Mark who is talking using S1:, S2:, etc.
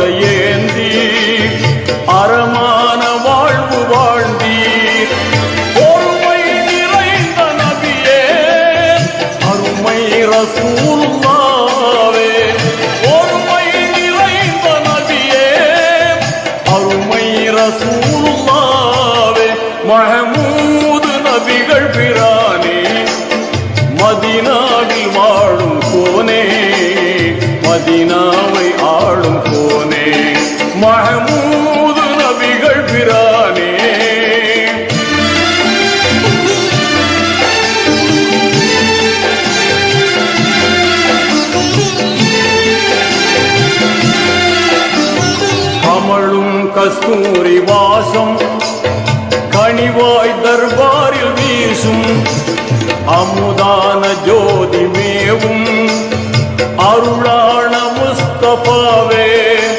S1: அருளை ஏந்தி அறமான வாழ்வு வாழ்ந்தீர். பொறுமை நிறைந்த நபியே அருமை ரசூலுல்லாவே. பொறுமை நிறைந்த நபியே அருமை ரசூலுல்லாவே. மஹமூது நபிகள் பிரானே மதினாவில் வாழும் கோனே கமழும் கஸ்தூரி வாசம் கனிவாய் தர்பாரில் வீசும் அமுதான ஜோதி மேவும் அருளான முஸ்தபாவே